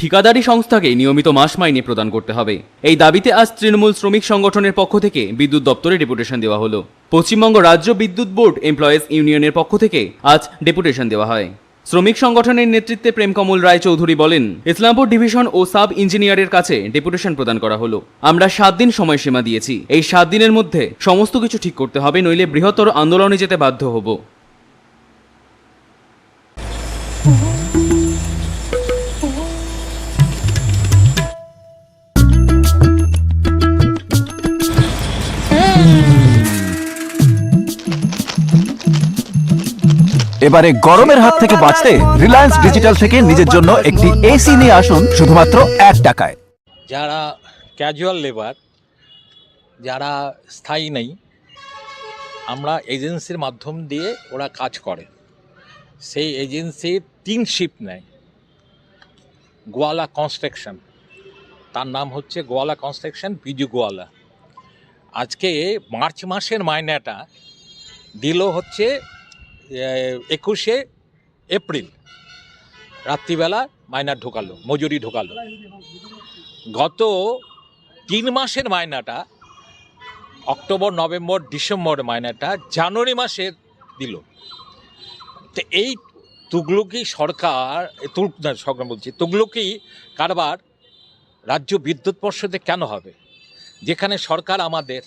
ঠিকাদারি সংস্থাকে নিয়মিত মাস মাইনে প্রদান করতে হবে। এই দাবিতে আজ তৃণমূল শ্রমিক সংগঠনের পক্ষ থেকে বিদ্যুৎ দপ্তরে ডেপুটেশন দেওয়া হলো। পশ্চিমবঙ্গ রাজ্য বিদ্যুৎ বোর্ড এমপ্লয়েজ ইউনিয়নের পক্ষ থেকে আজ ডেপুটেশন দেওয়া হয়। শ্রমিক সংগঠনের নেতৃত্বে প্রেমকমল রায় চৌধুরী বলেন, ইসলামপুর ডিভিশন ও সাব ইঞ্জিনিয়ারের কাছে ডেপুটেশন প্রদান করা হলো। আমরা সাত দিন সময়সীমা দিয়েছি। এই সাত দিনের মধ্যে সমস্ত কিছু ঠিক করতে হবে, নইলে বৃহত্তর আন্দোলনে যেতে বাধ্য হব। এবারে গরমের হাত থেকে বাঁচতে রিলায়েন্স ডিজিটাল থেকে নিজের জন্য একটি এসি নিয়ে আসুন শুধুমাত্র এক টাকায়। যারা ক্যাজুয়াল লেবার যারা স্থায়ী নেই, আমরা এজেন্সির মাধ্যম দিয়ে ওরা কাজ করে। সেই এজেন্সি তিন শিপ নেয়। গোয়ালা কনস্ট্রাকশন তার নাম হচ্ছে গোয়ালা কনস্ট্রাকশন বিজু গোয়ালা। আজকে মার্চ মাসের মাইনেটা দিল হচ্ছে একুশে এপ্রিল, রাত্রিবেলা মাইনা ঢোকালো, মজুরি ঢোকালো। গত তিন মাসের মায়নাটা অক্টোবর, নভেম্বর, ডিসেম্বর মায়নাটা জানুয়ারি মাসে দিল। তো এই তুগলুকি সরকার তুল সরকার বলছি, তুগলুকি কারবার রাজ্য বিদ্যুৎ পর্ষদে কেন হবে? যেখানে সরকার আমাদের,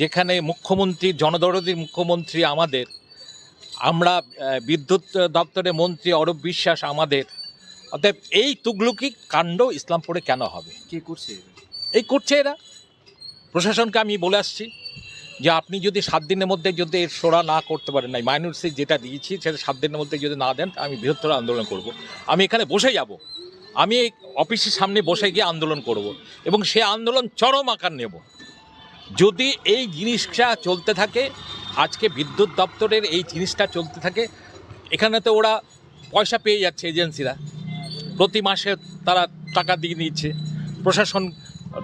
যেখানে মুখ্যমন্ত্রী, জনদরদির মুখ্যমন্ত্রী আমাদের আমরা বিদ্যুৎ দপ্তরের মন্ত্রী অরূপ বিশ্বাস আমাদের। অতএব এই তুগলুকি কাণ্ড ইসলামপুরে কেন হবে? কে করছে এই করছে এরা। প্রশাসনকে আমি বলে আসছি যে আপনি যদি সাত দিনের মধ্যে যদি এর সোরা না করতে পারেন নাই মাইনরিটি যেটা দিয়েছি সেটা সাত দিনের মধ্যে যদি না দেন আমি বৃহত্তর আন্দোলন করব। আমি এখানে বসে যাব। আমি এই অফিসের সামনে বসে গিয়ে আন্দোলন করব এবং সে আন্দোলন চরম আকার নেব। যদি এই জিনিসটা চলতে থাকে, আজকে বিদ্যুৎ দপ্তরের এই জিনিসটা চলতে থাকে, এখানে তো ওরা পয়সা পেয়ে যাচ্ছে এজেন্সিরা। প্রতি মাসে তারা টাকা দিয়ে নিচ্ছে প্রশাসন,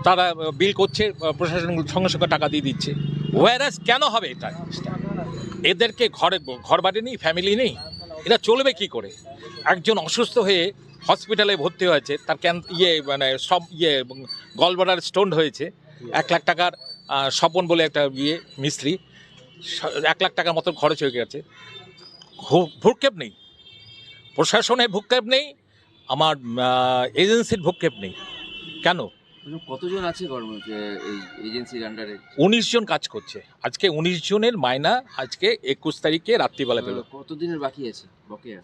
তারা বিল করছে, প্রশাসন সঙ্গে সঙ্গে টাকা দিয়ে দিচ্ছে। ওয়ারাস কেন হবে এটা? এদেরকে ঘরে ঘর বাড়ি নেই ফ্যামিলি নেই। এটা চলবে কি করে? একজন অসুস্থ হয়ে হসপিটালে ভর্তি হয়েছে, তার ক্যান ইয়ে মানে সব ইয়ে গলবাডার স্টোন হয়েছে। এক লাখ টাকার স্বপন বলে একটা ইয়ে মিস্ত্রি এক লাখ টাকার মতো খরচ হয়ে গেছে। ভু- ভ্রুক্ষেপ নেই। প্রশাসনে ভূক্ষেপ নেই আমার এজেন্সির ভূক্ষেপ নেই। কেন? মানে কতজন আছে এই এজেন্সির আন্ডারে উনিশ জন কাজ করছে। আজকে উনিশ জনের মায়না আজকে একুশ তারিখে রাত্রিবেলা পেল। কতদিনের বাকি আছে? বকেয়া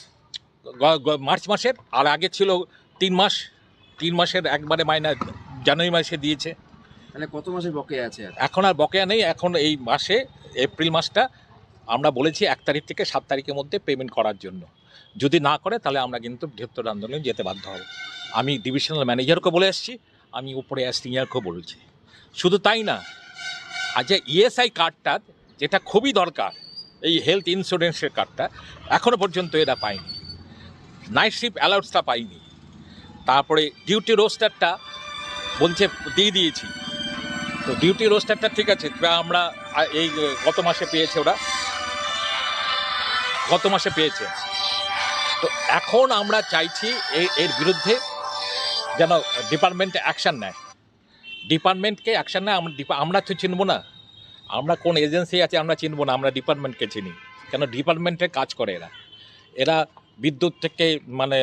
মার্চ মাসের আর আগে ছিল তিন মাস। তিন মাসের একবারে মায়না জানুয়ারি মাসে দিয়েছে। তাহলে কত মাসের বকেয়া আছে এখন আর বকেয়া নেই, এখন এই মাসে, এপ্রিল মাসটা আমরা বলেছি এক তারিখ থেকে সাত তারিখের মধ্যে পেমেন্ট করার জন্য। যদি না করে, তাহলে আমরা কিন্তু বৃহত্তর আন্দোলনে যেতে বাধ্য হব। আমি ডিভিশনাল ম্যানেজারকে বলে আসছি আমি উপরে সিনিয়রকেও বলছি। শুধু তাই না আজ ইএসআই কার্ডটা যেটা খুবই দরকার, এই হেলথ ইন্স্যুরেন্সের কার্ডটা এখনও পর্যন্ত এরা পায়নি নাইট শিফট অ্যালাউন্সটা পাইনি। তারপরে ডিউটি রোস্টারটা বলছে, দিয়ে দিয়েছি। তো ডিউটি রোস্টারটা ঠিক আছে আমরা এই গত মাসে পেয়েছে ওরা। গত মাসে পেয়েছে। তো এখন আমরা চাইছি এর বিরুদ্ধে যেন ডিপার্টমেন্ট অ্যাকশন নেয়। ডিপার্টমেন্টকে অ্যাকশন নেয়, আমরা আমরা তো চিনবো না। আমরা কোন এজেন্সি আছে, আমরা চিনবো না, আমরা ডিপার্টমেন্টকে চিনি। কেন ডিপার্টমেন্টে কাজ করে এরা। এরা বিদ্যুৎ থেকে মানে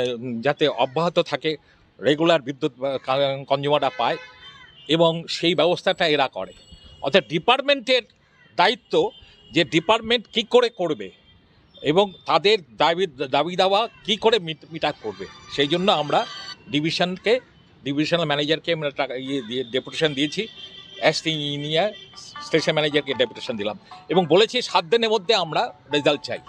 যাতে অব্যাহত থাকে রেগুলার বিদ্যুৎ কনজিউমাররা পায়। এবং সেই ব্যবস্থাটা এরা করে। অর্থাৎ ডিপার্টমেন্টের দায়িত্ব যে ডিপার্টমেন্ট কি করে করবে এবং তাদের দাবি দাবি দাওয়া কী করে মিট করবে, সেই জন্য আমরা ডিভিশনকে, ডিভিশনাল ম্যানেজারকে আমরা টাকা ইয়ে দিয়ে ডেপুটেশন দিয়েছি। এস ইঞ্জিনিয়ার, স্টেশন ম্যানেজারকে ডেপুটেশন দিলাম এবং বলেছি সাত দিনের মধ্যে আমরা রেজাল্ট চাই।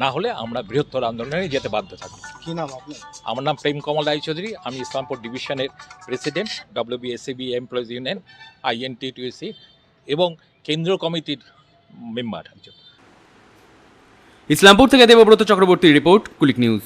না হলে আমরা বৃহত্তর আন্দোলনে যেতে বাধ্য থাকব। কি নাম আপনার? আমার নাম প্রেম কমল রায়চৌধুরী আমি ইসলামপুর ডিভিশনের president WBSCB employees union INT TUC এবং কেন্দ্রীয় কমিটির মেম্বার একজন। ইসলামপুর থেকে দেবব্রত চক্রবর্তীর রিপোর্ট কুলিক নিউজ।